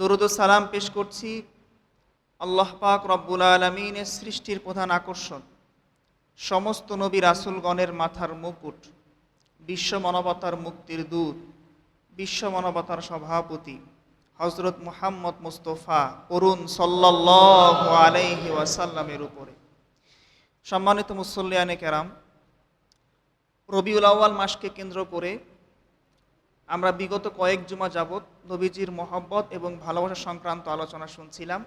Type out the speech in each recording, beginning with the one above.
দরুদ সালাম পেশ করছি আল্লাহ পাক রব্বুল আলমিনের সৃষ্টির প্রধান আকর্ষণ। সমস্ত নবী রাসুলগণের মাথার মুকুট, বিশ্ব মানবতার মুক্তির দূত, বিশ্ব মানবতার সভাপতি হজরত মুহাম্মদ মুস্তফা অরুণ সাল্লাহ উপরে। সম্মানিত মুসল্লিয়ানে কেরাম, রবিউল আউয়াল মাসকে কেন্দ্র করে আমরা বিগত কয়েক জুমা যাবৎ নবীজির মহব্বত এবং ভালোবাসা সংক্রান্ত আলোচনা শুনছিলাম।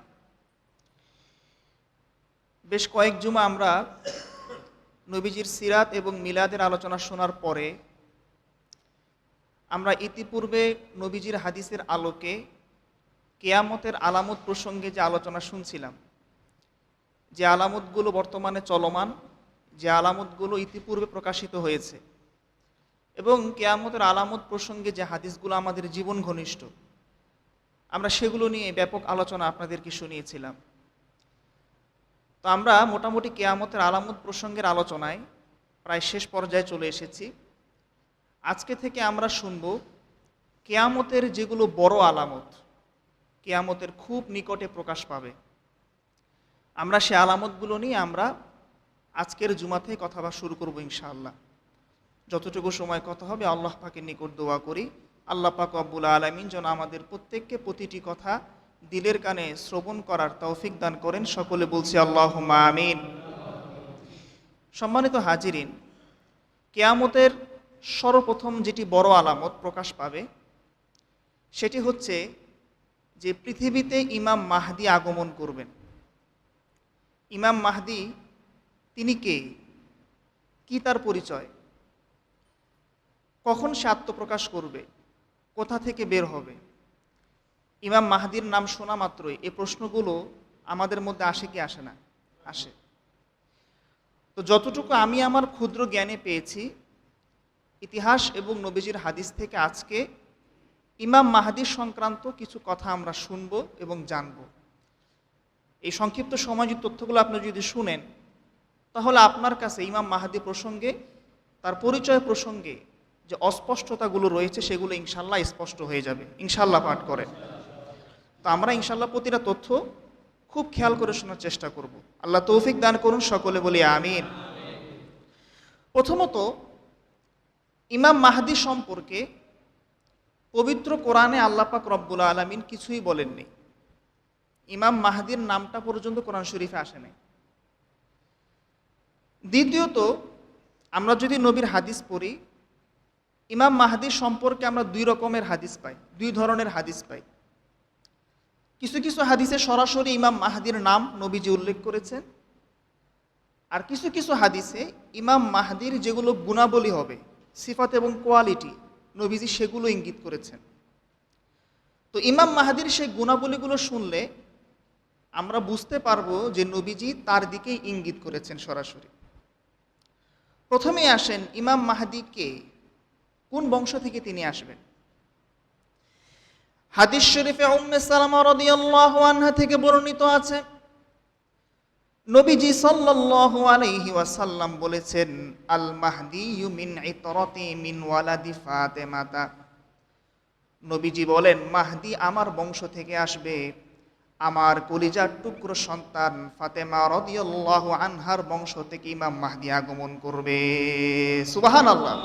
বেশ কয়েক জুমা আমরা নবীজির সিরাত এবং মিলাদের আলোচনা শোনার পরে আমরা ইতিপূর্বে নবীজির হাদিসের আলোকে কেয়ামতের আলামত প্রসঙ্গে যে আলোচনা শুনছিলাম, যে আলামতগুলো বর্তমানে চলমান, যে আলামতগুলো ইতিপূর্বে প্রকাশিত হয়েছে। এবং কেয়ামতের আলামত প্রসঙ্গে যে হাদিসগুলো আমাদের জীবন ঘনিষ্ঠ, আমরা সেগুলো নিয়ে ব্যাপক আলোচনা আপনাদেরকে শুনিয়েছিলাম। তো আমরা মোটামুটি কেয়ামতের আলামত প্রসঙ্গের আলোচনায় প্রায় শেষ পর্যায়ে চলে এসেছি। আজকে থেকে আমরা শুনব কেয়ামতের যেগুলো বড় আলামত, কেয়ামতের খুব নিকটে প্রকাশ পাবে। আমরা সে আলামতগুলো নিয়ে আমরা আজকের জুমাতে কথা বা শুরু করব ইনশাআল্লাহ। যতটুকু সময় কথা হবে, আল্লাহ পাকের নিকট দোয়া করি। আল্লাহ পাক আব্বুল আলমিন যেন আমাদের প্রত্যেককে প্রতিটি কথা দিলের কানে শ্রবণ করার তৌফিক দান করেন। সকলে বলছি আল্লাহ আমিন। সম্মানিত হাজিরিন, কেয়ামতের সর্বপ্রথম যেটি বড় আলামত প্রকাশ পাবে, সেটি হচ্ছে যে পৃথিবীতে ইমাম মাহদি আগমন করবেন। ইমাম মাহদি, তিনি কে? কি তার পরিচয়? কখন সে আত্মপ্রকাশ করবে? কোথা থেকে বের হবে? ইমাম মাহাদির নাম শোনা মাত্রই এই প্রশ্নগুলো আমাদের মধ্যে আসে কি আসে না? আসে। তো যতটুকু আমি আমার ক্ষুদ্র জ্ঞানে পেয়েছি, ইতিহাস এবং নবীজির হাদিস থেকে আজকে ইমাম মাহাদির সংক্রান্ত কিছু কথা আমরা শুনব এবং জানব। এই সংক্ষিপ্ত সময় যে তথ্যগুলো আপনি যদি শুনেন, তাহলে আপনার কাছে ইমাম মাহাদি প্রসঙ্গে, তার পরিচয় প্রসঙ্গে যে অস্পষ্টতাগুলো রয়েছে সেগুলো ইনশাল্লাহ স্পষ্ট হয়ে যাবে। ইনশাল্লাহ পাঠ করেন। তো আমরা ইনশাল্লাহ প্রতিটা তথ্য খুব খেয়াল করে শোনার চেষ্টা করব। আল্লাহ তৌফিক দান করুন, সকলে বলি আমিন। প্রথমত, ইমাম মাহাদি সম্পর্কে পবিত্র কোরআনে আল্লাপাক রব্বুল আলমিন কিছুই বলেননি। ইমাম মাহাদির নামটা পর্যন্ত কোরআন শরীফে আসে নাই। দ্বিতীয়ত, আমরা যদি নবীর হাদিস পড়ি ইমাম মাহাদি সম্পর্কে আমরা দুই রকমের হাদিস পাই, দুই ধরনের হাদিস পাই। কিছু কিছু হাদিসে সরাসরি ইমাম মাহাদির নাম নবীজি উল্লেখ করেছেন, আর কিছু কিছু হাদিসে ইমাম মাহাদির যেগুলো গুণাবলী হবে, সিফাত এবং কোয়ালিটি, নবীজি সেগুলো ইঙ্গিত করেছেন। তো ইমাম মাহাদির সেই গুণাবলীগুলো শুনলে আমরা বুঝতে পারব যে নবীজি তার দিকেই ইঙ্গিত করেছেন সরাসরি। প্রথমে আসেন ইমাম মাহাদি কে কোন বংশ থেকে তিনি আসবেন? হাদিস শরীফে উম্মে সালামা রাদিয়াল্লাহু আনহা থেকে বর্ণিত আছে, নবীজি সাল্লাল্লাহু আলাইহি ওয়াসাল্লাম বলেছেন আল মাহদি মিন ইতরাতি মিন ওয়ালাদি ফাতেমাতা। নবীজি বলেন, মাহদি আমার বংশ থেকে আসবে। আমার কলিজার টুকরো সন্তান ফাতেমা রদিয়াল্লাহু আনহার বংশ থেকে ইমাম মাহদি আগমন করবে। সুবাহান আল্লাহ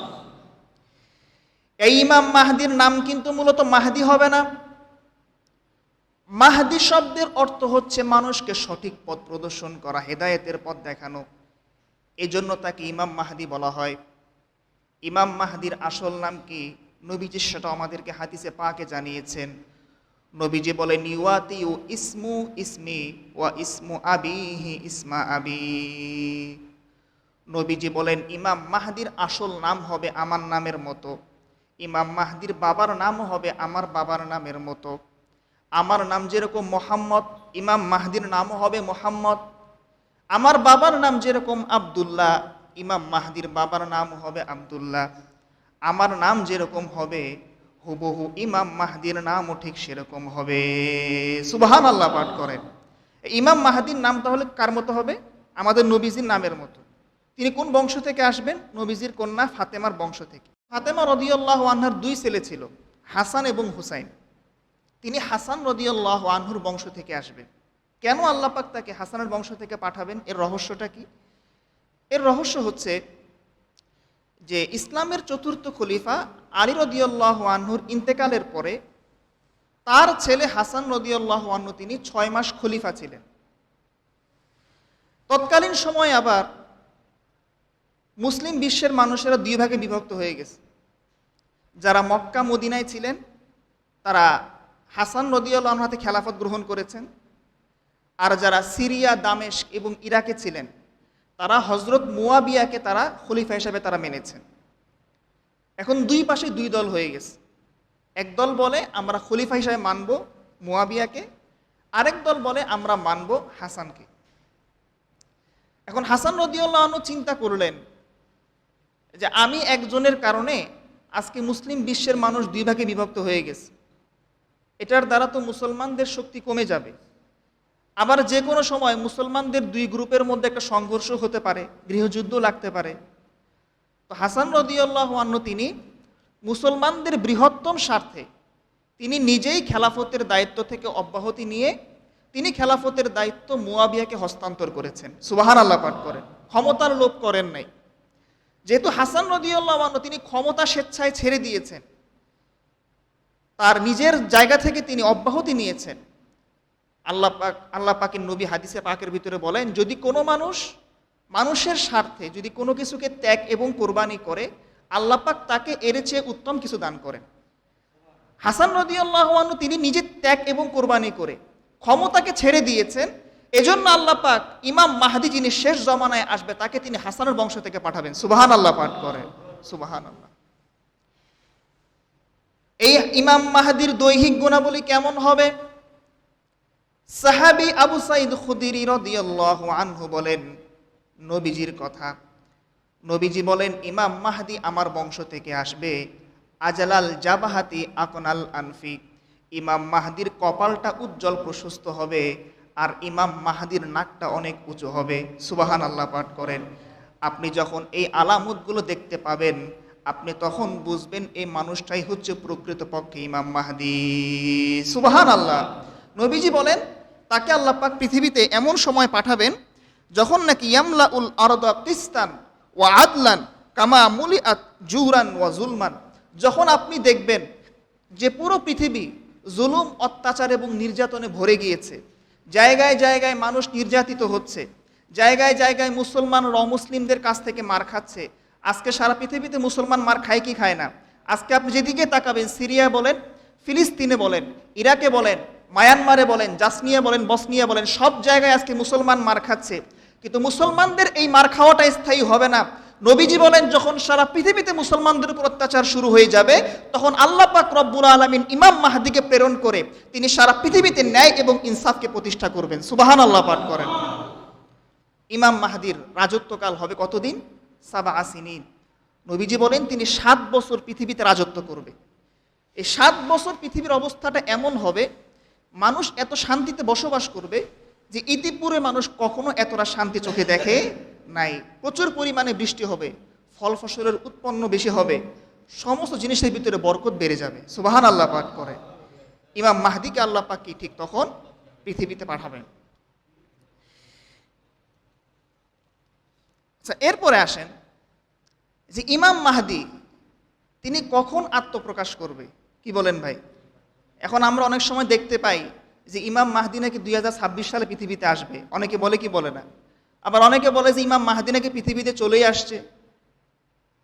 এই ইমাম মাহদির নাম কিন্তু মূলত মাহদি হবে না। মাহদি শব্দের অর্থ হচ্ছে মানুষকে সঠিক পথ প্রদর্শন করা, হেদায়েতের পথ দেখানো। এজন্য তাকে ইমাম মাহাদি বলা হয়। ইমাম মাহাদির আসল নাম কি? নবীজি সেটা আমাদেরকে হাদিসে পাকে জানিয়েছেন। নবীজি বলেন ইউয়াতি ও ইসমু ইসমি ওয়া ইসমু আবিহি ইসমা আবি। নবীজি বলেন, ইমাম মাহাদির আসল নাম হবে আমার নামের মতো। ইমাম মাহাদির বাবার নামও হবে আমার বাবার নামের মতো। আমার নাম যেরকম মোহাম্মদ, ইমাম মাহাদির নামও হবে মোহাম্মদ। আমার বাবার নাম যেরকম আব্দুল্লাহ, ইমাম মাহাদির বাবার নাম হবে আব্দুল্লাহ। আমার নাম যেরকম হবে, হুবহু ইমাম মাহাদির নামও ঠিক সেরকম হবে। সুবাহান আল্লাহ পাঠ করেন। ইমাম মাহাদির নাম তাহলে কার মতো হবে? আমাদের নবীজির নামের মতো। তিনি কোন বংশ থেকে আসবেন? নবীজির কন্যা ফাতেমার বংশ থেকে। ফাতেমা রদিয়াল্লাহ আনহার দুই ছেলে ছিল, হাসান এবং হুসাইন। তিনি হাসান রদিয়াল্লাহ আনহুর বংশ থেকে আসবেন কেন আল্লাহ পাক তাকে হাসানের বংশ থেকে পাঠাবেন? এর রহস্যটা কি? এর রহস্য হচ্ছে যে ইসলামের চতুর্থ খলিফা আলী রদিয়াল্লাহ আনহুর ইন্তেকালের পরে তার ছেলে হাসান রদিয়াল্লাহ আনহু তিনি ছয় মাস খলিফা ছিলেন। তৎকালীন সময় আবার মুসলিম বিশ্বের মানুষেরা দুই ভাগে বিভক্ত হয়ে গেছে। যারা মক্কা মদিনায় ছিলেন, তারা হাসান রদিয়াল্লাহ হাতে খেলাফত গ্রহণ করেছেন। আর যারা সিরিয়া দামেশ এবং ইরাকে ছিলেন, তারা হজরত মুয়াবিয়াকে তারা খলিফা হিসাবে তারা মেনেছেন। এখন দুই পাশে দুই দল হয়ে গেছে। এক দল বলে, আমরা খলিফা হিসাবে মানব মুয়াবিয়াকে। আরেক দল বলে, আমরা মানব হাসানকে। এখন হাসান রদিউল্লাহ আনু চিন্তা করলেন যে আমি একজনের কারণে আজকে মুসলিম বিশ্বের মানুষ দুই ভাগে বিভক্ত হয়ে গেছে। এটার দ্বারা তো মুসলমানদের শক্তি কমে যাবে। আবার যে কোনো সময় মুসলমানদের দুই গ্রুপের মধ্যে একটা সংঘর্ষ হতে পারে, গৃহযুদ্ধ লাগতে পারে। তো হাসান রদিউল্লাহ তিনি মুসলমানদের বৃহত্তম স্বার্থে তিনি নিজেই খেলাফতের দায়িত্ব থেকে অব্যাহতি নিয়ে তিনি খেলাফতের দায়িত্ব মুয়াবিয়াকে হস্তান্তর করেছেন। সুবাহান আল্লাহ পাঠ করেন। ক্ষমতার লোভ করেন নাই। যেহেতু হাসান রদিউল্লাহ আন্ন তিনি ক্ষমতা স্বেচ্ছায় ছেড়ে দিয়েছেন। তার নিজের জায়গা থেকে তিনি অব্যাহতি নিয়েছেন। আল্লাহ পাক, আল্লাহ পাকের নবী হাদিসে পাকের ভিতরে বলেন, যদি কোনো মানুষ মানুষের স্বার্থে যদি কোনো কিছুকে ত্যাগ এবং কোরবানি করে, আল্লাহ পাক তাকে এর চেয়ে উত্তম কিছু দান করেন। হাসান রদিয়াল্লাহনু তিনি নিজে ত্যাগ এবং কোরবানি করে ক্ষমতাকে ছেড়ে দিয়েছেন এজন্য আল্লাহ পাক ইমাম মাহাদি যিনি শেষ জমানায় আসবে, তাকে তিনি হাসানের বংশ থেকে পাঠাবেন। সুবাহান আল্লাহ পাঠ করেন সুবাহান আল্লাহ এই ইমাম মাহাদির দৈহিক গুণাবলী কেমন হবে? সাহাবি আবু সাইদ খুদিরি রদিয়াল্লাহু আনহু বলেন, নবীজির কথা। নবীজি বলেন, ইমাম মাহাদি আমার বংশ থেকে আসবে। আজালাল জাবাহাতি আকনাল আনফি। ইমাম মাহাদির কপালটা উজ্জ্বল প্রশস্ত হবে। আর ইমাম মাহাদির নাকটা অনেক উঁচু হবে। সুবাহান আল্লাহ পাঠ করেন। আপনি যখন এই আলামতগুলো দেখতে পাবেন, আপনি তখন বুঝবেন এই মানুষটাই হচ্ছে প্রকৃতপক্ষে ইমাম মাহাদি। সুবাহান আল্লাহ নবীজি বলেন, তাকে আল্লাহ পাক পৃথিবীতে এমন সময় পাঠাবেন, যখন নাকি ইয়ামলা উল আরদা কিস্তান ও আদলান কামা মুলি আত জুহরান ওয়া জুলমান। যখন আপনি দেখবেন যে পুরো পৃথিবী জুলুম, অত্যাচার এবং নির্যাতনে ভরে গিয়েছে জায়গায় জায়গায় মানুষ নির্যাতিত হচ্ছে, জায়গায় জায়গায় মুসলমান অমুসলিমদের কাছ থেকে মার খাচ্ছে। আজকে সারা পৃথিবীতে মুসলমান মার খায় কি খায় না? আজকে আপনি যেদিকে তাকাবেন, সিরিয়া বলেন, ফিলিস্তিনে বলেন, ইরাকে বলেন, মায়ানমারে বলেন জাসনিয়া বলেন, বসনিয়া বলেন, সব জায়গায় আজকে মুসলমান মার খাচ্ছে। কিন্তু মুসলমানদের এই মার খাওয়াটা স্থায়ী হবে না। নবীজি বলেন, যখন সারা পৃথিবীতে মুসলমানদের উপর অত্যাচার শুরু হয়ে যাবে, তখন আল্লাহ পাক রব্বুল আলমিন ইমাম মাহাদিকে প্রেরণ করে তিনি সারা পৃথিবীতে ন্যায় এবং ইনসাফকে প্রতিষ্ঠা করবেন। সুবাহান আল্লাহ পাঠ করেন। ইমাম মাহাদির রাজত্বকাল হবে কতদিন? সাবা আসিনিন। নবীজি বলেন, তিনি সাত বছর পৃথিবীতে রাজত্ব করবে। এই সাত বছর পৃথিবীর অবস্থাটা এমন হবে, মানুষ এত শান্তিতে বসবাস করবে যে ইতিপুরে মানুষ কখনো এতটা শান্তি চোখে দেখে নাই। প্রচুর পরিমাণে বৃষ্টি হবে, ফল ফসলের উৎপন্ন বেশি হবে, সমস্ত জিনিসের ভিতরে বরকত বেড়ে যাবে। সুবাহান আল্লাহ পাক করে। ইমাম মাহদিকে আল্লাহ পাক কি ঠিক তখন পৃথিবীতে পাঠাবেন? আচ্ছা এরপরে আসেন যে ইমাম মাহদি, তিনি কখন আত্মপ্রকাশ করবে? কি বলেন ভাই? এখন আমরা অনেক সময় দেখতে পাই যে ইমাম মাহদি নাকি দুই হাজার ছাব্বিশ সালে পৃথিবীতে আসবে। অনেকে বলে কি বলে না। আবার অনেকে বলে যে ইমাম মাহদি নাকি পৃথিবীতে চলেই আসছে।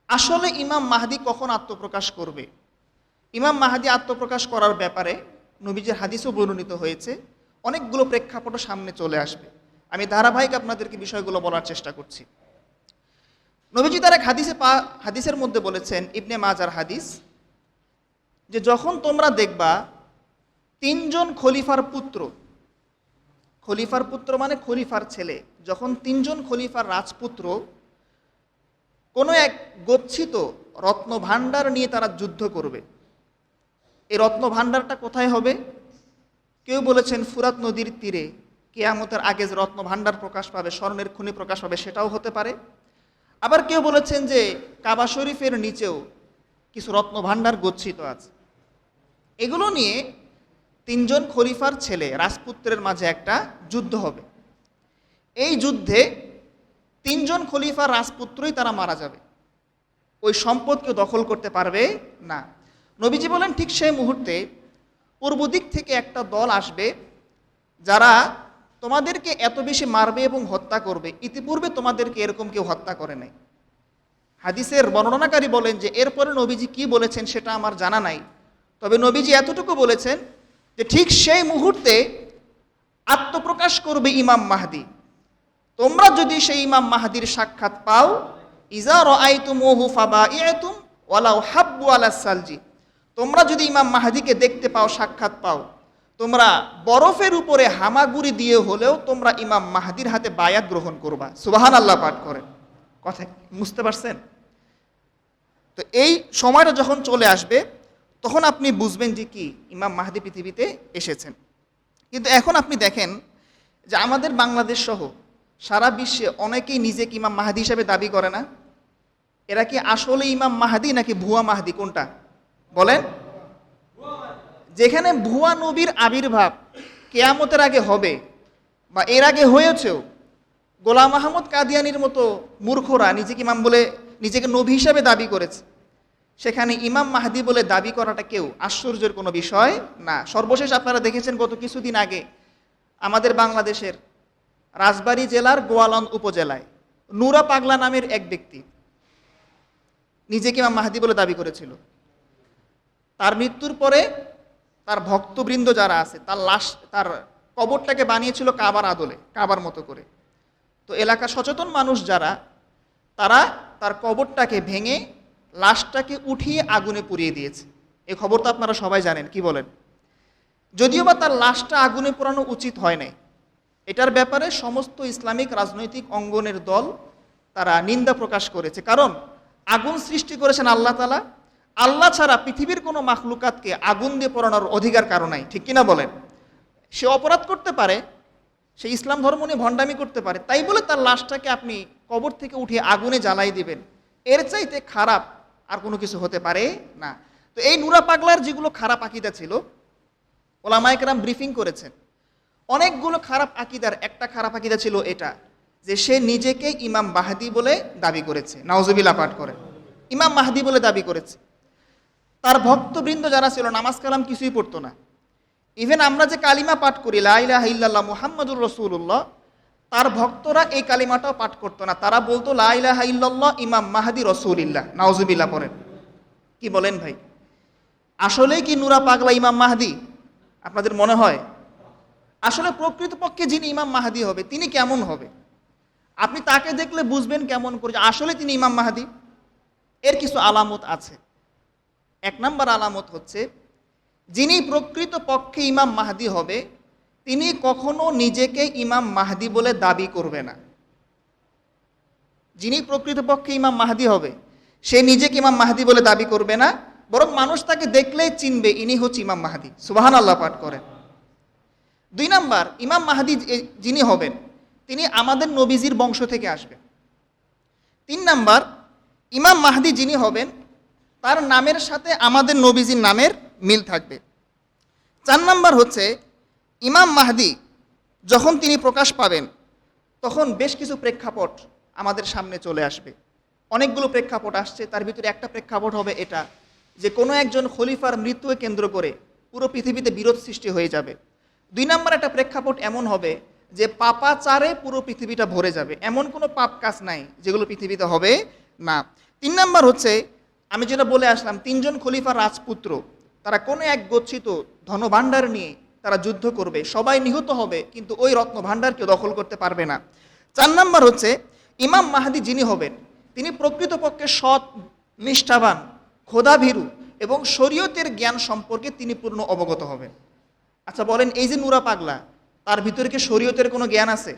আসলে ইমাম মাহদি কখন আত্মপ্রকাশ করবে? ইমাম মাহাদি আত্মপ্রকাশ করার ব্যাপারে নবীজের হাদিসও বর্ণিত হয়েছে। অনেকগুলো প্রেক্ষাপটও সামনে চলে আসবে। আমি ধারাবাহিক আপনাদেরকে বিষয়গুলো বলার চেষ্টা করছি। নবীজি তার এক হাদিসে পা, হাদিসের মধ্যে বলেছেন, ইবনে মাজার হাদিস, যে যখন তোমরা দেখবা, তিনজন খলিফার পুত্র খলিফার পুত্র মানে খলিফার ছেলে। যখন তিনজন খলিফার রাজপুত্র, কোনো এক গচ্ছিত রত্ন ভাণ্ডার নিয়ে তারা যুদ্ধ করবে। এই রত্ন ভাণ্ডারটা কোথায় হবে? কেউ বলেছেন ফুরাত নদীর তীরে। কেয়ামতের আগে যে রত্ন ভাণ্ডার প্রকাশ পাবে, স্বর্ণের খুনি প্রকাশ পাবে, সেটাও হতে পারে। আবার কেউ বলেছেন যে কাবা শরীফের নিচেও কিছু রত্ন ভাণ্ডার গচ্ছিত আছে। এগুলো নিয়ে তিনজন খলিফার ছেলে, রাজপুত্রের মাঝে একটা যুদ্ধ হবে। এই যুদ্ধে তিনজন খলিফার রাজপুত্রই তারা মারা যাবে। ওই সম্পদকে দখল করতে পারবে না। নবীজি বলেন, ঠিক সেই মুহূর্তে পূর্ব দিক থেকে একটা দল আসবে, যারা তোমাদেরকে এত বেশি মারবে এবং হত্যা করবে। ইতিপূর্বে তোমাদেরকে এরকম কেউ হত্যা করে নাই। হাদিসের বর্ণনাকারী বলেন যে, এরপরে নবীজি কি বলেছেন সেটা আমার জানা নাই। তবে নবীজি এতটুকু বলেছেন যে ঠিক সেই মুহূর্তে আত্মপ্রকাশ করবে ইমাম মাহাদি। তোমরা যদি সেই ইমাম মাহাদির সাক্ষাৎ পাও, ইজা রাআইতুমুহু ফাবাইতুম ওয়ালাউ হাব্বু আলা সালজি। তোমরা যদি ইমাম মাহাদিকে দেখতে পাও, সাক্ষাৎ পাও, তোমরা বরফের উপরে হামাগুড়ি দিয়ে হলেও তোমরা ইমাম মাহাদির হাতে বায়াত গ্রহণ করবা। সুবাহান আল্লাহ পাঠ করেন। কথা বুঝতে পারছেন? তো এই সময়টা যখন চলে আসবে তখন আপনি বুঝবেন যে কি ইমাম মাহাদি পৃথিবীতে এসেছেন। কিন্তু এখন আপনি দেখেন যে আমাদের বাংলাদেশ সহ সারা বিশ্বে অনেকেই নিজেকে ইমাম মাহাদি হিসাবে দাবি করে না। এরা কি আসলে ইমাম মাহাদি নাকি ভুয়া মাহাদি? কোনটা? বলেন। যেখানে ভুয়া নবীর আবির্ভাব কেয়ামতের আগে হবে বা এর আগে হয়েছেও, গোলাম আহমদ কাদিয়ানির মতো মূর্খরা নিজেকে ইমাম বলে নিজেকে নবী হিসাবে দাবি করেছে। সেখানে ইমাম মাহাদি বলে দাবি করাটা কেউ আশ্চর্যের কোনো বিষয় না। সর্বশেষ আপনারা দেখেছেন গত কিছুদিন আগে আমাদের বাংলাদেশের রাজবাড়ী জেলার গোয়ালন উপজেলায় নুরা পাগলা নামের এক ব্যক্তি নিজেকে ইমাম মাহাদি বলে দাবি করেছিল। তার মৃত্যুর পরে তার ভক্তবৃন্দ যারা আছে, তার লাশ, তার কবরটাকে বানিয়েছিল কাবার আদলে, কাবার মতো করে। তো এলাকার সচেতন মানুষ যারা, তারা তার কবরটাকে ভেঙে লাশটাকে উঠিয়ে আগুনে পুড়িয়ে দিয়েছে। এ খবর তো আপনারা সবাই জানেন, কি বলেন? যদিও বা তার লাশটা আগুনে পোড়ানো উচিত হয় নাই, এটার ব্যাপারে সমস্ত ইসলামিক রাজনৈতিক অঙ্গনের দল তারা নিন্দা প্রকাশ করেছে। কারণ আগুন সৃষ্টি করেছেন আল্লাহ তালা আল্লাহ ছাড়া পৃথিবীর কোনো মাখলুকাতকে আগুন দিয়ে পড়ানোর অধিকার কারও নাই। ঠিক কিনা বলেন? সে অপরাধ করতে পারে, সে ইসলাম ধর্ম নিয়ে ভণ্ডামি করতে পারে, তাই বলে তার লাশটাকে আপনি কবর থেকে উঠিয়ে আগুনে জ্বালাই দিবেন। এর চাইতে খারাপ আর কোনো কিছু হতে পারে না। তো এই নুরা পাগলার যেগুলো খারাপ আকিদা ছিল ওলামায়করাম ব্রিফিং করেছেন। অনেকগুলো খারাপ আকিদার, একটা খারাপ আকিদা ছিল এটা, যে সে নিজেকে ইমাম মাহাদি বলে দাবি করেছে। নাওজবিলা পাঠ করে ইমাম মাহাদি বলে দাবি করেছে। তার ভক্তবৃন্দ যারা ছিল, নামাজ কালাম কিছুই পড়তো না। ইভেন আমরা যে কালিমা পাঠ করি লাইলা ইল্লাল্লাহ মুহাম্মদুর রসুল্লাহ তার ভক্তরা এই কালিমাটাও পাঠ করতো না। তারা বলতো লাইলাহ ইমাম মাহাদি রসুলিল্লাহ। নাওজবিল্লা পড়েন। কি বলেন ভাই? আসলেই কি নুরা পাগলা ইমাম মাহাদি? আপনাদের মনে হয়? আসলে প্রকৃতপক্ষে যিনি ইমাম মাহাদি হবে, তিনি কেমন হবে? আপনি তাকে দেখলে বুঝবেন কেমন করে আসলে তিনি ইমাম মাহাদি। এর কিছু আলামত আছে। এক নম্বর আলামত হচ্ছে, যিনি প্রকৃত পক্ষে ইমাম মাহাদি হবে তিনি কখনো নিজেকে ইমাম মাহাদি বলে দাবি করবে না। যিনি প্রকৃতপক্ষে ইমাম মাহাদি হবে, সে নিজেকে ইমাম মাহাদি বলে দাবি করবে না, বরং মানুষ তাকে দেখলেই চিনবে ইনি হচ্ছে ইমাম মাহাদি। সুবাহান আল্লাহ পাঠ করেন। দুই নাম্বার, ইমাম মাহাদি যিনি হবেন, তিনি আমাদের নবীজির বংশ থেকে আসবেন। তিন নাম্বার, ইমাম মাহাদি যিনি হবেন, তার নামের সাথে আমাদের নবীজির নামের মিল থাকবে। চার নাম্বার হচ্ছে ইমাম মাহাদি যখন তিনি প্রকাশ পাবেন, তখন বেশ কিছু প্রেক্ষাপট আমাদের সামনে চলে আসবে। অনেকগুলো প্রেক্ষাপট আসছে, তার ভিতরে একটা প্রেক্ষাপট হবে এটা, যে কোনো একজন খলিফার মৃত্যুকে কেন্দ্র করে পুরো পৃথিবীতে বিরোধ সৃষ্টি হয়ে যাবে। দুই নম্বর একটা প্রেক্ষাপট এমন হবে যে পাপাচারে পুরো পৃথিবীটা ভরে যাবে। এমন কোনো পাপ কাজ নাই যেগুলো পৃথিবীতে হবে না। তিন নম্বর হচ্ছে, আমি যেটা বলে আসলাম, তিনজন খলিফা রাজপুত্র, তারা কোনো এক গচ্ছিত ধনভাণ্ডার নিয়ে তারা যুদ্ধ করবে, সবাই নিহত হবে, কিন্তু ওই রত্ন ভাণ্ডার কেউ দখল করতে পারবে না। চার নম্বর হচ্ছে, ইমাম মাহাদি যিনি হবেন, তিনি প্রকৃতপক্ষে সৎ, নিষ্ঠাবান, খোদাভীরু এবং শরীয়তের জ্ঞান সম্পর্কে তিনি পূর্ণ অবগত হবেন। আচ্ছা বলেন, এই যে নুরা পাগলা, তার ভিতরে কি শরীয়তের কোনো জ্ঞান আছে?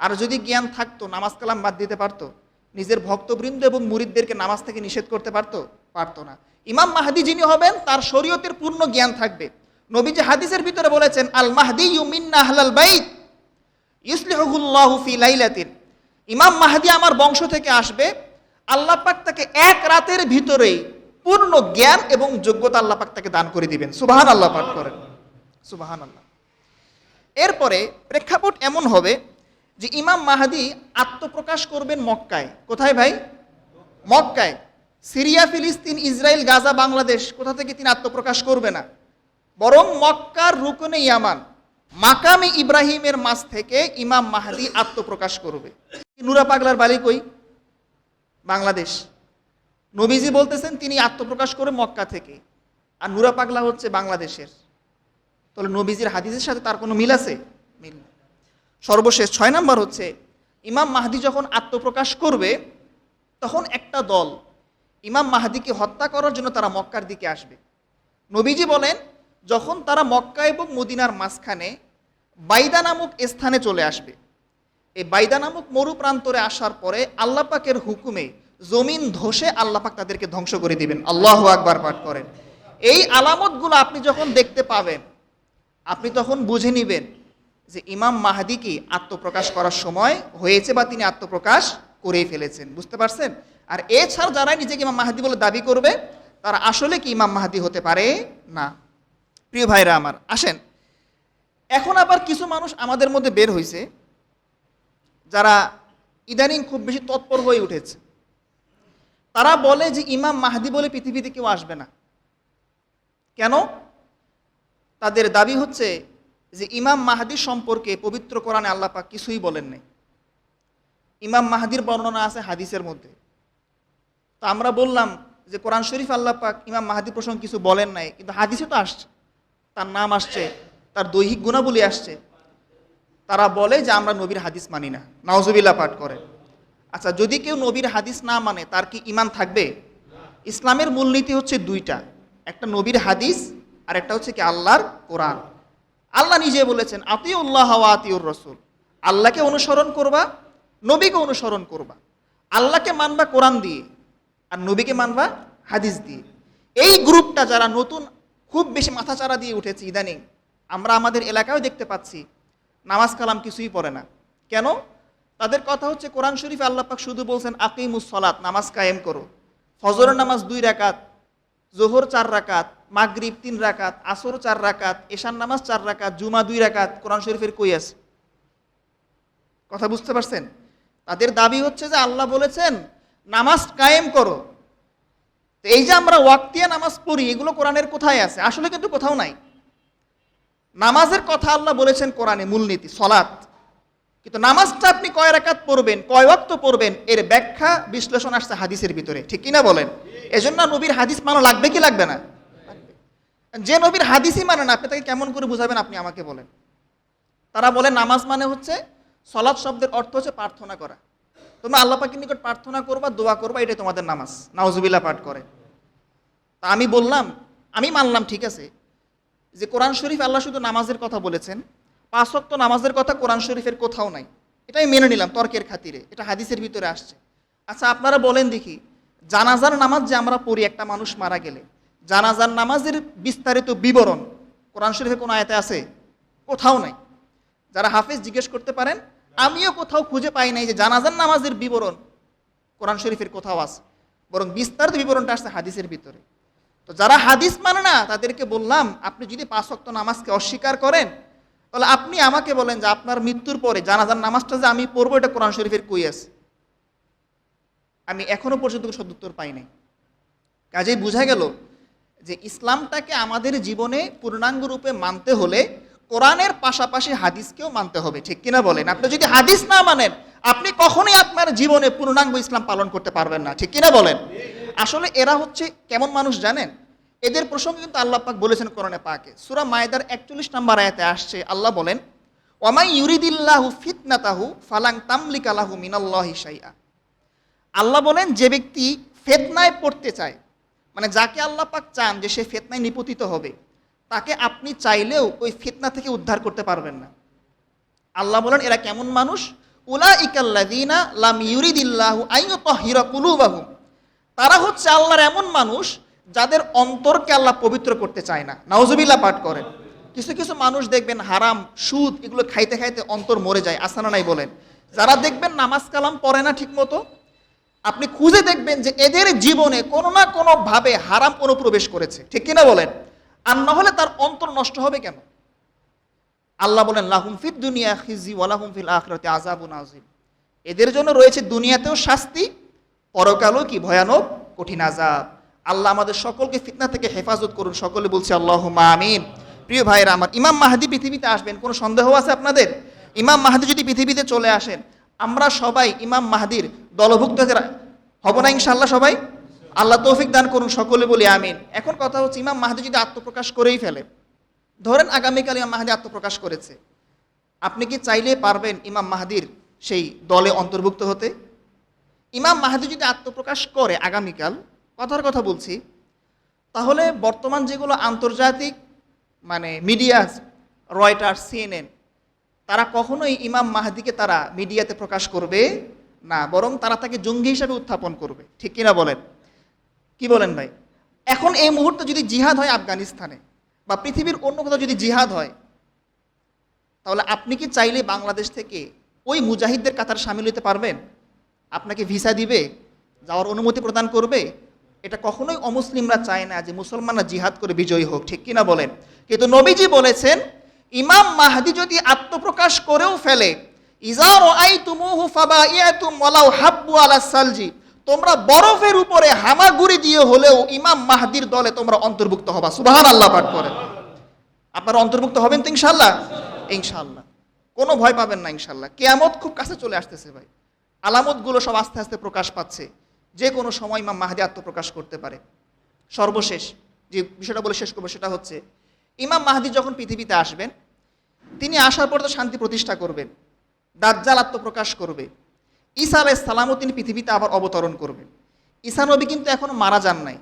আর যদি জ্ঞান থাকতো, নামাজ কালাম বাদ দিতে পারতো? নিজের ভক্তবৃন্দ এবং মুরিদদেরকে নামাজ থেকে নিষেধ করতে পারতো? পারতো না। ইমাম মাহাদি যিনি হবেন, তার শরীয়তের পূর্ণ জ্ঞান থাকবে। নবীজি হাদিসের ভিতরে বলেছেন, আল মাহদি ইউমিন্না আহলাল বাইত ইসলিহুল্লাহু ফি লাইলাতিন। ইমাম মাহাদি আমার বংশ থেকে আসবে, আল্লাহ পাক তাকে এক রাতের ভিতরেই পূর্ণ জ্ঞান এবং যোগ্যতা আল্লাহ পাক তাকে দান করে দিবেন। সুবাহান আল্লাহ পাক করেন। সুবাহান আল্লাহ এরপরে প্রেক্ষাপট এমন হবে যে ইমাম মাহাদি আত্মপ্রকাশ করবেন মক্কায়। কোথায় ভাই? মক্কায়। সিরিয়া, ফিলিস্তিন, ইসরায়েল, গাজা, বাংলাদেশ, কোথা থেকে তিনি আত্মপ্রকাশ করবে না? বরং মক্কার রুকনে ইয়ামান, মাকামে ইব্রাহিমের মাছ থেকে ইমাম মাহাদি আত্মপ্রকাশ করবে। নুরা পাগলার বালি কই? বাংলাদেশ। নবীজি বলতেছেন, তিনি আত্মপ্রকাশ করে মক্কা থেকে। আর নুরা পাগলা হচ্ছে বাংলাদেশের। তাহলে নবীজির হাদিসের সাথে তার কোনো মিল আছে? মিল। সর্বশেষ ছয় নম্বর হচ্ছে, ইমাম মাহাদি যখন আত্মপ্রকাশ করবে, তখন একটা দল ইমাম মাহাদিকে হত্যা করার জন্য তারা মক্কার দিকে আসবে। নবীজি বলেন যখন তারা মক্কা এবং মদিনার মাঝখানে বাইদা নামক স্থানে চলে আসবে, এই বাইদা নামক মরু প্রান্তরে আসার পরে আল্লাহ পাকের হুকুমে জমিন ধসে আল্লাহ পাক তাদেরকে ধ্বংস করে দিবেন। আল্লাহ আকবার পাঠ করেন। এই আলামতগুলো আপনি যখন দেখতে পাবেন, আপনি তখন বুঝে নিবেন যে ইমাম মাহাদি কি আত্মপ্রকাশ করার সময় হয়েছে বা তিনি আত্মপ্রকাশ করেই ফেলেছেন। বুঝতে পারছেন? আর এছাড়া যারা নিজেকে ইমাম মাহাদি বলে দাবি করবে, তারা আসলে কি ইমাম মাহাদি হতে পারে? না। প্রিয় ভাইরা আমার, আসেন। এখন আবার কিছু মানুষ আমাদের মধ্যে বের হয়েছে যারা ইদানিং খুব বেশি তৎপর হয়ে উঠেছে। তারা বলে যে ইমাম মাহাদি বলে পৃথিবীতে কেউ আসবে না। কেন? তাদের দাবি হচ্ছে যে ইমাম মাহাদি সম্পর্কে পবিত্র কোরআনে আল্লাহ পাক কিছুই বলেন নাই। ইমাম মাহাদির বর্ণনা আছে হাদিসের মধ্যে। তো আমরা বললাম যে কোরআন শরীফ আল্লাহ পাক ইমাম মাহাদি প্রসঙ্গে কিছু বলেন নাই, কিন্তু হাদিসে তো আসছে। তার নাম আসছে, তার দৈহিক গুণাবলী আসছে। তারা বলে যে আমরা নবীর হাদিস মানি না। নাওজবিল্লা পাঠ করে আচ্ছা যদি কেউ নবীর হাদিস না মানে তার কি ইমান থাকবে? ইসলামের মূলনীতি হচ্ছে দুইটা। একটা নবীর হাদিস, আর একটা হচ্ছে কি আল্লাহর কোরআন। আল্লাহ নিজে বলেছেন, আতিউল্লাহ আতিউর রসুল। আল্লাহকে অনুসরণ করবা, নবীকে অনুসরণ করবা। আল্লাহকে মানবা কোরআন দিয়ে, আর নবীকে মানবা হাদিস দিয়ে। এই গ্রুপটা যারা নতুন খুব বেশি মাথাচাড়া দিয়ে উঠেছে ইদানিং। আমরা আমাদের এলাকায়ও দেখতে পাচ্ছি। নামাজ কালাম কিছুই পড়ে না। কেন? তাদের কথা হচ্ছে কোরআন শরীফ আল্লাহ পাক শুধু বলছেন, আকিমুস সলাত নামাজ কায়েম করো। ফজরের নামাজ দুই রাকাত, জোহর চার রাকাত, মাগরিব তিন রাকাত, আসর চার রাকাত এশান নামাজ চার রাকাত, জুমা দুই রাকাত, কোরআন শরীফের কই আছে? কথা বুঝতে পারছেন? তাদের দাবি হচ্ছে যে আল্লাহ বলেছেন, নামাজ কায়েম করো। এই যে আমরা ওয়াক্তিয়া নামাজ পড়ি, এগুলো কোরআনের কোথায় আছে? আসলে কিন্তু কোথাও নাই। নামাজের কথা আল্লাহ বলেছেন কোরআনে মূলনীতি, সলাৎ। কিন্তু নামাজটা আপনি কয় রাকাত পড়বেন, কয় ওয়াক্ত পড়বেন, এর ব্যাখ্যা, বিশ্লেষণ আসছে হাদিসের ভিতরে। ঠিক কিনা বলেন? এজন্য নবীর হাদিস মানা লাগবে কি লাগবে না? যে নবীর হাদিসই মানে না, আপনি তাকে কেমন করে বুঝাবেন আপনি আমাকে বলেন। তারা বলে নামাজ মানে হচ্ছে, সলাৎ শব্দের অর্থ হচ্ছে প্রার্থনা করা। তোমরা আল্লাহ পাকের নিকট প্রার্থনা করবা, দোয়া করবা, এটাই তোমাদের নামাজ। নাউজুবিল্লাহ পাঠ করে। তা আমি বললাম, আমি মানলাম, ঠিক আছে। যে কোরআন শরীফ আল্লাহ শুধু নামাজের কথা বলেছেন, পাঁচ ওয়াক্ত নামাজের কথা কোরআন শরীফের কোথাও নাই। এটাই মেনে নিলাম তর্কের খাতিরে, এটা হাদিসের ভিতরে আসছে। আচ্ছা আপনারা বলেন দেখি, জানাজার নামাজ যে আমরা পড়ি, একটা মানুষ মারা গেলে, জানাজার নামাজের বিস্তারিত বিবরণ কোরআন শরীফে কোনো আয়তে আছে? কোথাও নাই। যারা হাফেজ, জিজ্ঞেস করতে পারেন, আমিও কোথাও খুঁজে পাই নাই যে জানাজার নামাজের বিবরণ কোরআন শরীফের কোথাও আছে। বরং বিস্তারিত বিবরণটা আসছে হাদিসের ভিতরে। তো যারা হাদিস মানে না, তাদেরকে বললাম, আপনি যদি পাঁচ ওয়াক্ত নামাজকে অস্বীকার করেন, তাহলে আপনি আমাকে বলেন যে আপনার মৃত্যুর পরে জানাজার নামাজটা যে আমি পড়ব, এটা কোরআন শরীফের কই আছে আমি এখনও পর্যন্ত সদুত্তর পাই নাই। কাজেই বোঝা গেল যে ইসলামটাকে আমাদের জীবনে পূর্ণাঙ্গ রূপে মানতে হলে কোরআনের পাশাপাশি হাদিসকেও মানতে হবে, ঠিক কিনা বলেন? আপনি যদি হাদিস না মানেন, আপনি কখনোই আপনার জীবনে পূর্ণাঙ্গ ইসলাম পালন করতে পারবেন না, ঠিক কিনা বলেন? আসলে এরা হচ্ছে কেমন মানুষ জানেন? এদের প্রসঙ্গে কিন্তু আল্লাহ পাক বলেছেন কোরআনে পাকে। সুরা মায়দার একচল্লিশ নম্বর আয়াতে আসছে, আল্লাহ বলেন ওয়ামাই ইউরিদিল্লাহু ফিতনাতাহু ফালাং তামলিকালাহু মিনাল্লাহি শাইআ। আল্লাহ বলেন, যে ব্যক্তি ফেতনায় পড়তে চায় মানে যাকে আল্লাহ পাক চান যে সে ফেতনায় নিপতিত হবে, তাকে আপনি চাইলেও ওই ফিতনা থেকে উদ্ধার করতে পারবেন না। আল্লাহ বলেন, এরা কেমন মানুষ? উলা ইকাল্লাদিনা লাম ইউরিদিল্লাহু তহিরা কুলুবাহুম। তারা হচ্ছে আল্লাহর এমন মানুষ যাদের অন্তরকে আল্লাহ পবিত্র করতে চায় না। নাউজুবিল্লাহ পাঠ করেন। কিছু কিছু মানুষ দেখবেন হারাম, সুদ, এগুলো খাইতে খাইতে অন্তর মরে যায়। আসানা নাই বলেন। যারা দেখবেন নামাজ কালাম পড়ে না ঠিক মতো আপনি খুঁজে দেখবেন যে এদের জীবনে কোনো না কোনো ভাবে হারাম অনুপ্রবেশ করেছে। ঠিক কিনা বলেন? আর না হলে তার অন্তর নষ্ট হবে কেন? আল্লাহ বলেন, লাহুম ফিদ দুনিয়া খিজি ওয়ালাহুম ফিল আখরাতে আযাবুন আযীম। এদের জন্য রয়েছে দুনিয়াতেও শাস্তি পরকালও কি ভয়ানক? কঠিন আযাব। আল্লাহ আমাদের সকলকে ফিতনা থেকে হেফাজত করুন। সকলে বলছে আল্লাহ আমিন। প্রিয় ভাইরা আমার, ইমাম মাহাদি পৃথিবীতে আসবেন, কোনো সন্দেহ আছে আপনাদের? ইমাম মাহাদি যদি পৃথিবীতে চলে আসেন, আমরা সবাই ইমাম মাহাদির দলভুক্ত হব না ইনশাল্লাহ সবাই? আল্লাহ তৌফিক দান করুন, সকলে বলি আমিন। এখন কথা হচ্ছে, ইমাম মাহাদি যদি আত্মপ্রকাশ করেই ফেলে, ধরেন আগামীকাল ইমাম মাহাদি আত্মপ্রকাশ করেছে, আপনি কি চাইলে পারবেন ইমাম মাহাদির সেই দলে অন্তর্ভুক্ত হতে? ইমাম মাহাদি যদি আত্মপ্রকাশ করে আগামীকাল, কথার কথা বলছি, তাহলে বর্তমান যেগুলো আন্তর্জাতিক মানে মিডিয়া রয়টার সিএনএন তারা কখনোই ইমাম মাহাদিকে তারা মিডিয়াতে প্রকাশ করবে না, বরং তারা তাকে জঙ্গি হিসাবে উত্থাপন করবে। ঠিক কিনা বলেন? কি বলেন ভাই? এখন এই মুহূর্তে যদি জিহাদ হয় আফগানিস্তানে বা পৃথিবীর অন্য কোথাও যদি জিহাদ হয়, তাহলে আপনি কি চাইলে বাংলাদেশ থেকে ওই মুজাহিদদের কাতার সামিল হতে পারবেন? আপনাকে ভিসা দিবে, যাওয়ার অনুমতি প্রদান করবে, এটা কখনোই অমুসলিমরা চায় না যে মুসলমানরা জিহাদ করে বিজয়ী হোক, ঠিক কিনা বলেন? কিন্তু নবীজি বলেছেন, ইমাম মাহাদি যদি আত্মপ্রকাশ করেও ফেলে ফাবা সালজি, তোমরা বরফের উপরে হামাগুড়ি দিয়ে হলেও ইমাম মাহাদির দলে তোমরা অন্তর্ভুক্ত হবা। সুবাহান আল্লাহ পাঠ করেন। আপনারা অন্তর্ভুক্ত হবেন তো ইনশাল্লাহ ইনশাল্লাহ কোনো ভয় পাবেন না ইনশাল্লাহ কেয়ামত খুব কাছে চলে আসতেছে ভাই। আলামতগুলো সব আস্তে আস্তে প্রকাশ পাচ্ছে। যে কোনো সময় ইমাম মাহাদি আত্মপ্রকাশ করতে পারে। সর্বশেষ যে বিষয়টা বলে শেষ করব সেটা হচ্ছে, ইমাম মাহাদি যখন পৃথিবীতে আসবেন, তিনি আসার পর তো শান্তি প্রতিষ্ঠা করবেন, দাজ্জাল আত্মপ্রকাশ করবে, ঈসা আলাহ তিনি পৃথিবীতে আবার অবতরণ করবেন। ঈসা নবী কিন্তু এখনও মারা যান নাই।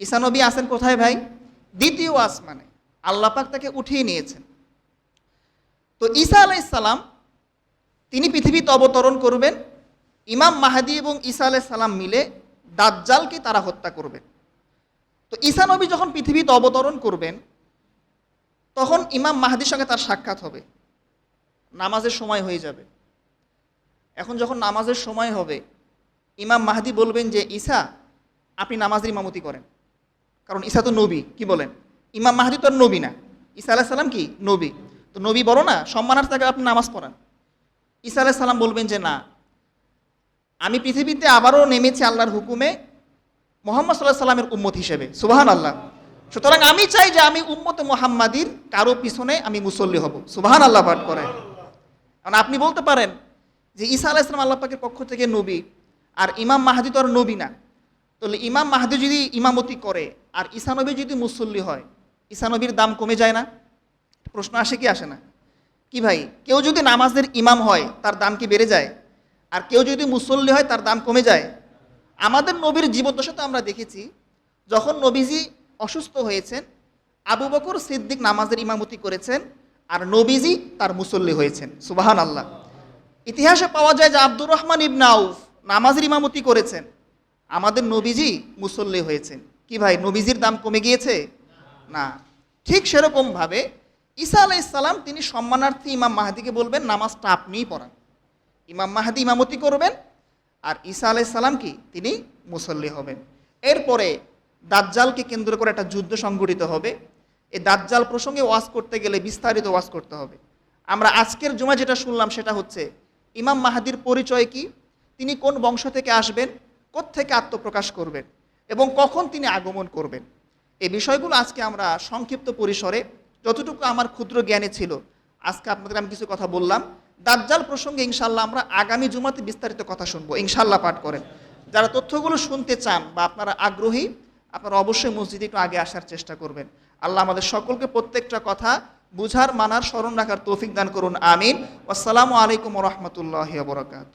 ঈসা নবী আছেন কোথায় ভাই? দ্বিতীয় আসমানে। আল্লাহ পাক তাকে উঠিয়ে নিয়েছেন। তো ঈসা আলাহ সালাম তিনি পৃথিবীতে অবতরণ করবেন, ইমাম মাহাদি এবং ঈসা আলাহ সালাম মিলে দাজ্জালকে তারা হত্যা করবেন। তো ঈসা নবী যখন পৃথিবীতে অবতরণ করবেন, তখন ইমাম মাহাদির সঙ্গে তার সাক্ষাৎ হবে। নামাজের সময় হয়ে যাবে। এখন যখন নামাজের সময় হবে, ইমাম মাহাদি বলবেন যে, ঈসা, আপনি নামাজের ইমামতি করেন। কারণ ঈসা তো নবী, কি বলেন? ইমাম মাহাদি তো আর নবী না। ঈসা আলাহ সাল্লাম কি? নবী। তো নবী বড় না, সম্মানার্থে আপনি নামাজ পড়ান। ঈসা আলাহ সাল্লাম বলবেন যে, না, আমি পৃথিবীতে আবারও নেমেছি আল্লাহর হুকুমে মোহাম্মদ সাল্লাহ সাল্লামের উম্মত হিসেবে। সুবাহান আল্লাহ সুতরাং আমি চাই যে, আমি উম্মতে মোহাম্মাদির কারও পিছনে আমি মুসল্লি হব। সুবাহান আল্লাহ পাঠ করে কারণ আপনি বলতে পারেন যে, ঈসা আলাহ ইসলাম আল্লাহ পাকের পক্ষ থেকে নবী আর ইমাম মাহাদি তো আর নবী না। তাহলে ইমাম মাহাদি যদি ইমামতি করে আর ঈসা নবী যদি মুসল্লি হয়, ঈসা নবীর দাম কমে যায় না? প্রশ্ন আসে কি আসে না? কি ভাই? কেউ যদি নামাজের ইমাম হয়, তার দাম কি বেড়ে যায়? আর কেউ যদি মুসল্লি হয়, তার দাম কমে যায়? আমাদের নবীর জীবদ্দশাতে আমরা দেখেছি, যখন নবীজি অসুস্থ হয়েছেন, আবু বকর সিদ্দিক নামাজের ইমামতি করেছেন, আর নবীজি তার মুসল্লি হয়েছেন। সুবাহান আল্লাহ ইতিহাসে পাওয়া যায় যে আব্দুর রহমান ইবনা নামাজের ইমামতি করেছেন, আমাদের নবীজি মুসল্লি হয়েছেন। কি ভাই, নবীজির দাম কমে গিয়েছে? না। ঠিক সেরকমভাবে ঈসা আলাহ ইসলাম তিনি সম্মানার্থী ইমাম মাহাদিকে বলবেন, নামাজটা আপনিই পড়ান। ইমাম মাহাদি ইমামতি করবেন আর ঈসা আলাহ ইসলাম কি? তিনি মুসল্লি হবেন। এরপরে দাজ্জালকে কেন্দ্র করে একটা যুদ্ধ সংঘটিত হবে। এই দাজ্জাল প্রসঙ্গে ওয়াজ করতে গেলে বিস্তারিত ওয়াজ করতে হবে। আমরা আজকের জমা যেটা শুনলাম সেটা হচ্ছে, ইমাম মাহাদির পরিচয় কি? তিনি কোন বংশ থেকে আসবেন? থেকে আত্মপ্রকাশ করবেন? এবং কখন তিনি আগমন করবেন? এই বিষয়গুলো আজকে আমরা সংক্ষিপ্ত পরিসরে যতটুকু আমার ক্ষুদ্র জ্ঞানে ছিল, আজকে আপনাদের আমি কিছু কথা বললাম। দাজ্জাল প্রসঙ্গে ইনশাল্লাহ আমরা আগামী জুমাতে বিস্তারিত কথা শুনব ইনশাল্লাহ পাঠ করেন। যারা তথ্যগুলো শুনতে চান বা আপনারা আগ্রহী, আপনারা অবশ্যই মসজিদে একটু আগে আসার চেষ্টা করবেন। আল্লাহ আমাদের সকলকে প্রত্যেকটা কথা বুঝার, মানার, স্মরণ রাখার তৌফিক দান করুন, আমিন। আসসালামু আলাইকুম রহমতুল্লাহ বরকাত